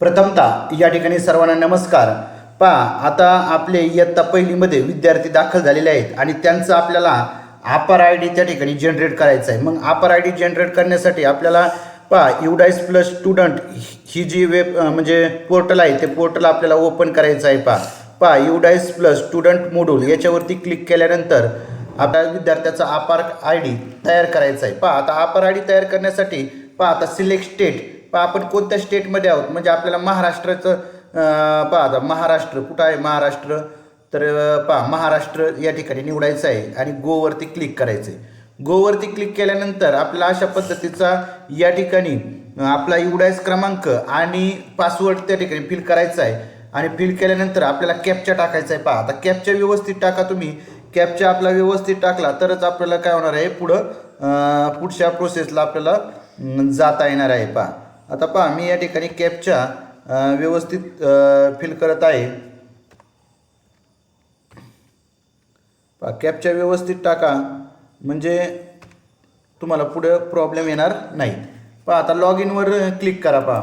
प्रथमतः या ठिकाणी सर्वांना नमस्कार. पहा आता आपले इयत्ता पहिलीमध्ये विद्यार्थी दाखल झालेले आहेत आणि त्यांचं आपल्याला अपर आय डी त्या ठिकाणी जनरेट करायचं आहे मग अपर आय डी जनरेट करण्यासाठी आपल्याला पहा युडाईस प्लस स्टुडंट ही जी वेब म्हणजे पोर्टल आहे ते पोर्टल आपल्याला ओपन करायचं आहे पहा. पहा युडाईस प्लस स्टुडंट मोडूल याच्यावरती क्लिक केल्यानंतर आपल्या विद्यार्थ्याचा अपार आय डी तयार करायचा आहे. पहा आता अपार आय डी तयार करण्यासाठी पहा आता सिलेक्ट स्टेट पहा आपण कोणत्या स्टेटमध्ये आहोत? म्हणजे आपल्याला महाराष्ट्राचं पहा आता महाराष्ट्र कुठं आहे महाराष्ट्र? तर पहा महाराष्ट्र या ठिकाणी निवडायचं आहे आणि गोवरती क्लिक करायचं आहे गोवरती क्लिक केल्यानंतर आपल्याला अशा पद्धतीचा या ठिकाणी आपला युडायस क्रमांक आणि पासवर्ड त्या ठिकाणी फिल करायचा आहे. आणि फिल केल्यानंतर आपल्याला कॅपचा टाकायचा आहे. पहा आता कॅपचा व्यवस्थित टाका तुम्ही. कॅपचा आपला व्यवस्थित टाकला तरच आपल्याला काय होणार आहे? पुढं पुढच्या प्रोसेसला आपल्याला जाता येणार आहे. पहा. आता पहा मी या ठिकाणी कॅपच्या व्यवस्थित फिल करत आहे. पहा कॅपच्या व्यवस्थित टाका म्हणजे तुम्हाला पुढं प्रॉब्लेम येणार नाही. पहा आता लॉग इनवर क्लिक करा पहा.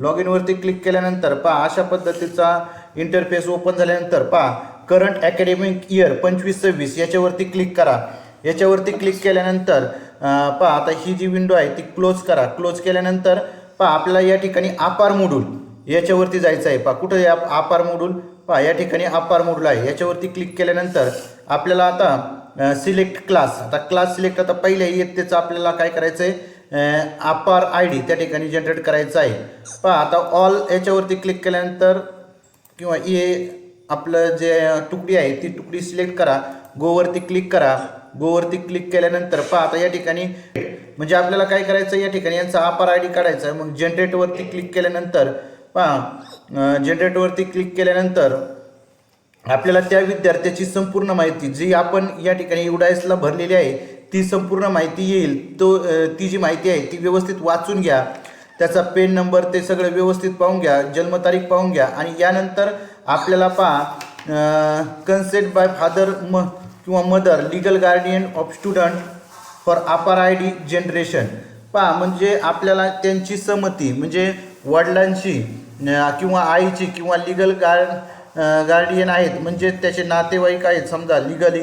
लॉग इनवरती क्लिक केल्यानंतर पहा अशा पद्धतीचा इंटरफेस ओपन झाल्यानंतर पहा करंट अकॅडमिक इयर पंचवीस सव्वीस याच्यावरती क्लिक करा. याच्यावरती क्लिक केल्यानंतर पहा आता ही जी विंडो आहे ती क्लोज करा. क्लोज केल्यानंतर पहा आपल्याला या ठिकाणी आपार मोडूल याच्यावरती जायचं आहे. पहा कुठं आप- आपार मोडूल? पहा या ठिकाणी अपार मोडूल आहे. याच्यावरती क्लिक केल्यानंतर आपल्याला आता सिलेक्ट क्लास आता क्लास सिलेक्ट आता पहिल्या इयत्तेचं आपल्याला काय करायचं आहे अपार आय डी त्या ठिकाणी जनरेट करायचं आहे. पहा आता ऑल याच्यावरती क्लिक केल्यानंतर किंवा ए आपलं जे तुकडी आहे ती तुकडी सिलेक्ट करा. गोवरती क्लिक करा. गोवरती क्लिक केल्यानंतर पहा आता या ठिकाणी म्हणजे आपल्याला काय करायचं या ठिकाणी यांचा अपार आय डी काढायचा आहे मग जनरेटवरती क्लिक केल्यानंतर पहा जनरेटवरती क्लिक केल्यानंतर आपल्याला त्या विद्यार्थ्याची संपूर्ण माहिती जी आपण या ठिकाणी युडायसला भरलेली आहे ती संपूर्ण माहिती येईल. तो ती जी माहिती आहे ती व्यवस्थित वाचून घ्या. त्याचा पेन नंबर ते सगळं व्यवस्थित पाहून घ्या. जन्मतारीख पाहून घ्या. आणि यानंतर आपल्याला पहा कन्सेंट बाय फादर म किंवा mother legal guardian of student for APAAR I D generation पहा म्हणजे आपल्याला त्यांची संमती म्हणजे वडिलांची किंवा आईची किंवा लिगल गार्ड गार्डियन आहेत म्हणजे त्याचे नातेवाईक आहेत समजा लिगली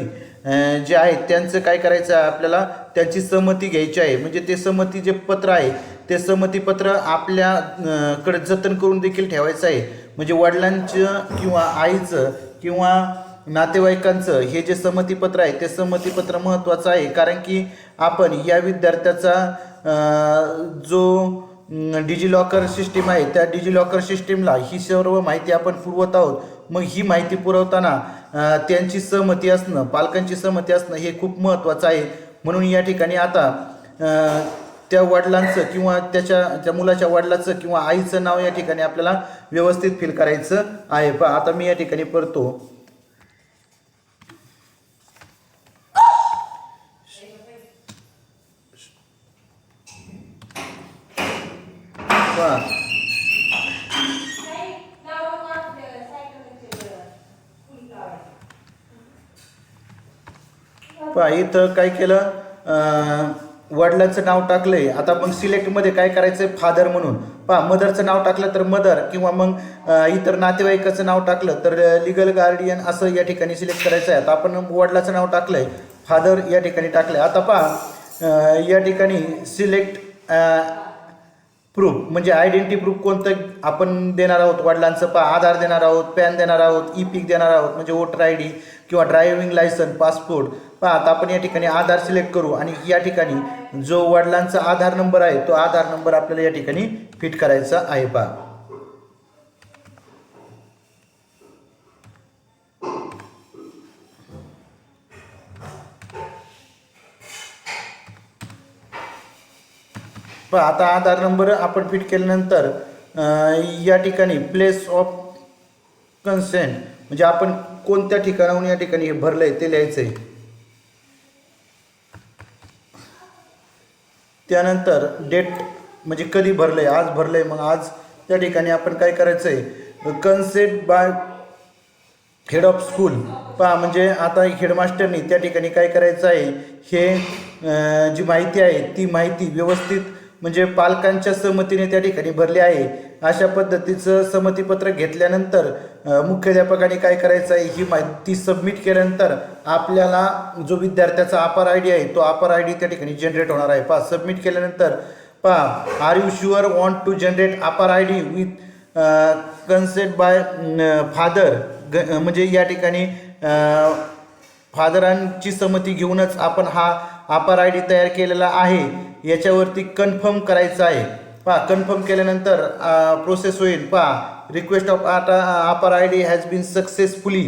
जे आहेत त्यांचं काय करायचं आहे आपल्याला? त्यांची संमती घ्यायची आहे. म्हणजे ते सहमती जे पत्र आहे ते सहमतीपत्र आपल्याकडे जतन करून देखील ठेवायचं आहे. म्हणजे वडिलांचं किंवा आईचं किंवा नातेवाईकांचं हे जे संमतीपत्र आहे ते संमतीपत्र महत्त्वाचं आहे. कारण की आपण या विद्यार्थ्याचा जो डिजिलॉकर सिस्टीम आहे त्या डिजिलॉकर सिस्टीमला ही सर्व माहिती आपण पुरवत आहोत. मग ही माहिती पुरवताना त्यांची सहमती असणं पालकांची सहमती असणं हे खूप महत्त्वाचं आहे. म्हणून या ठिकाणी आता त्या वडिलांचं किंवा त्याच्या त्या मुलाच्या वडिलाचं किंवा आईचं नाव या ठिकाणी आपल्याला व्यवस्थित फिल करायचं आहे. पण आता मी या ठिकाणी परतो पहा. इथं काय केलं? वडिलांचं नाव टाकलंय. आता मग सिलेक्टमध्ये काय करायचं फादर म्हणून. पहा मदरचं नाव टाकलं तर मदर किंवा मग इतर नातेवाईकाचं नाव टाकलं तर लिगल गार्डियन असं या ठिकाणी सिलेक्ट करायचं आहे. आता आपण वडिलाचं नाव टाकलंय. फादर या ठिकाणी टाकलंय. आता पहा या ठिकाणी सिलेक्ट प्रूफ म्हणजे आयडेंटिटी प्रूफ कोणतं आपण देणार आहोत? वडिलांचं पा आधार देणार आहोत पॅन देणार आहोत e ई पिक देणार आहोत म्हणजे वोटर आय डी किंवा ड्रायव्हिंग लायसन पासपोर्ट पहा आता आपण या ठिकाणी आधार सिलेक्ट करू आणि या ठिकाणी जो वडिलांचा आधार नंबर आहे तो आधार नंबर आपल्याला या ठिकाणी फिट करायचा आहे पहा. पण आता आधार नंबर आपण फिट केल्यानंतर या ठिकाणी प्लेस ऑफ कन्सेंट म्हणजे आपण कोणत्या ठिकाणाहून या ठिकाणी हे भरलंय ते लिहायचं आहे त्यानंतर डेट म्हणजे कधी भरलंय आज भरलंय मग आज त्या ठिकाणी आपण काय करायचं आहे consent by head of school पहा म्हणजे आता हेडमास्टरनी त्या ठिकाणी काय करायचं आहे? हे जी माहिती आहे ती माहिती व्यवस्थित म्हणजे पालकांच्या सहमतीने त्या ठिकाणी भरली आहे. अशा पद्धतीचं संमतीपत्र घेतल्यानंतर मुख्याध्यापकाने काय करायचं आहे ही माहिती सबमिट केल्यानंतर आपल्याला जो विद्यार्थ्याचा अपार आय डी आहे तो अपार आय डी त्या ठिकाणी जनरेट होणार आहे. पहा सबमिट केल्यानंतर पहा are you sure want to generate APAAR I D with consent by father ग म्हणजे या ठिकाणी फादरांची संमती घेऊनच आपण हा अपार आय डी तयार केलेला आहे. याच्यावरती कन्फर्म करायचं आहे. पहा कन्फर्म केल्यानंतर प्रोसेस होईल. पहा रिक्वेस्ट ऑफ आता APAAR I D has been successfully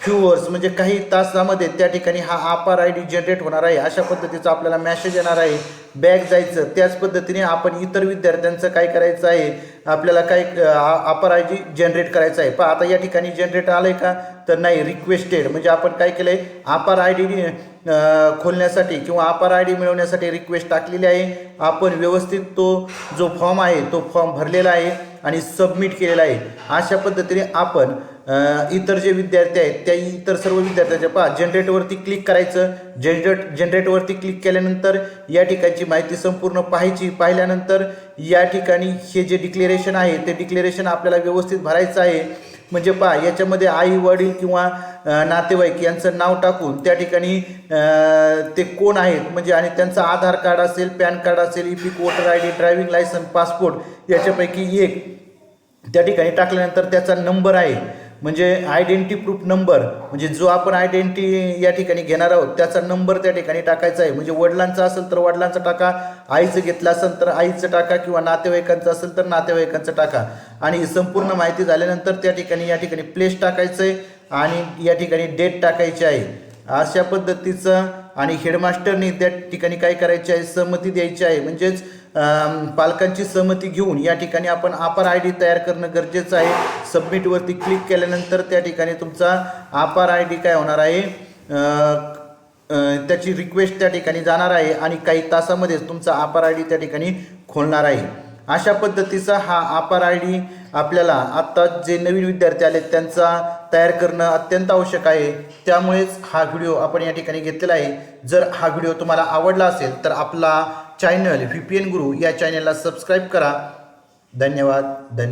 few hours म्हणजे काही तासामध्ये त्या ठिकाणी हा अपार आय डी जनरेट होणार आहे. अशा पद्धतीचा आपल्याला मॅसेज येणार आहे. बॅग जायचं त्याच पद्धतीने आपण इतर विद्यार्थ्यांचं काय करायचं आहे? आपल्याला काय अपार आय डी जनरेट करायचं आहे? पण आता या ठिकाणी जनरेट आलं आहे का? तर नाही रिक्वेस्टेड म्हणजे आपण काय केलं आहे अपार आय डी खोलण्यासाठी किंवा अपार आय डी मिळवण्यासाठी रिक्वेस्ट टाकलेली आहे. आपण व्यवस्थित तो जो फॉर्म आहे तो फॉर्म भरलेला आहे आणि सबमिट केलेला आहे. अशा पद्धतीने आपण इतर जे विद्यार्थी आहेत त्या इतर सर्व विद्यार्थ्यांच्या पहा जनरेटवरती क्लिक करायचं. जनरेट जनरेटवरती क्लिक केल्यानंतर या ठिकाणची माहिती संपूर्ण पाहायची. पाहिल्यानंतर या ठिकाणी हे जे डिक्लेरेशन आहे ते डिक्लेरेशन आपल्याला व्यवस्थित भरायचं आहे. म्हणजे पहा याच्यामध्ये आई वडील किंवा नातेवाईक यांचं नाव टाकून त्या ठिकाणी ते कोण आहेत? म्हणजे आणि त्यांचं आधार कार्ड असेल पॅन कार्ड असेल EPIC voter I D driving license passport याच्यापैकी एक त्या ठिकाणी टाकल्यानंतर त्याचा नंबर आहे. म्हणजे आयडेंटिटी प्रूफ नंबर म्हणजे जो आपण आयडेंटिटी या ठिकाणी घेणार आहोत त्याचा नंबर त्या ठिकाणी टाकायचा आहे. म्हणजे वडिलांचा असेल तर वडिलांचा टाका आईचं घेतलं असेल तर आईचं टाका किंवा नातेवाईकांचं असेल तर नातेवाईकांचं टाका. आणि संपूर्ण माहिती झाल्यानंतर त्या ठिकाणी या ठिकाणी प्लेस टाकायचं आहे आणि या ठिकाणी डेट टाकायची आहे. अशा पद्धतीचं आणि हेडमास्टरनी त्या ठिकाणी काय करायचे आहे? सहमती द्यायची आहे. म्हणजेच पालकांची सहमती घेऊन या ठिकाणी आपण आपार आय डी तयार करणं गरजेचं आहे. सबमिटवरती क्लिक केल्यानंतर त्या ठिकाणी तुमचा आपार आय डी काय होणार आहे? त्याची रिक्वेस्ट त्या ठिकाणी जाणार आहे आणि काही तासामध्येच तुमचा आपार आय डी त्या ठिकाणी खोलणार आहे. अशा पद्धतीचा हा आपार आय डी आपल्याला आत्ता जे नवीन विद्यार्थी आले त्यांचा तयार करणं अत्यंत आवश्यक आहे. त्यामुळेच हा व्हिडिओ आपण या ठिकाणी घेतलेला आहे. जर हा व्हिडिओ तुम्हाला आवडला असेल तर आपला चॅनल व्ही पी एन गुरु या चॅनलला सबस्क्राईब करा. धन्यवाद. धन्य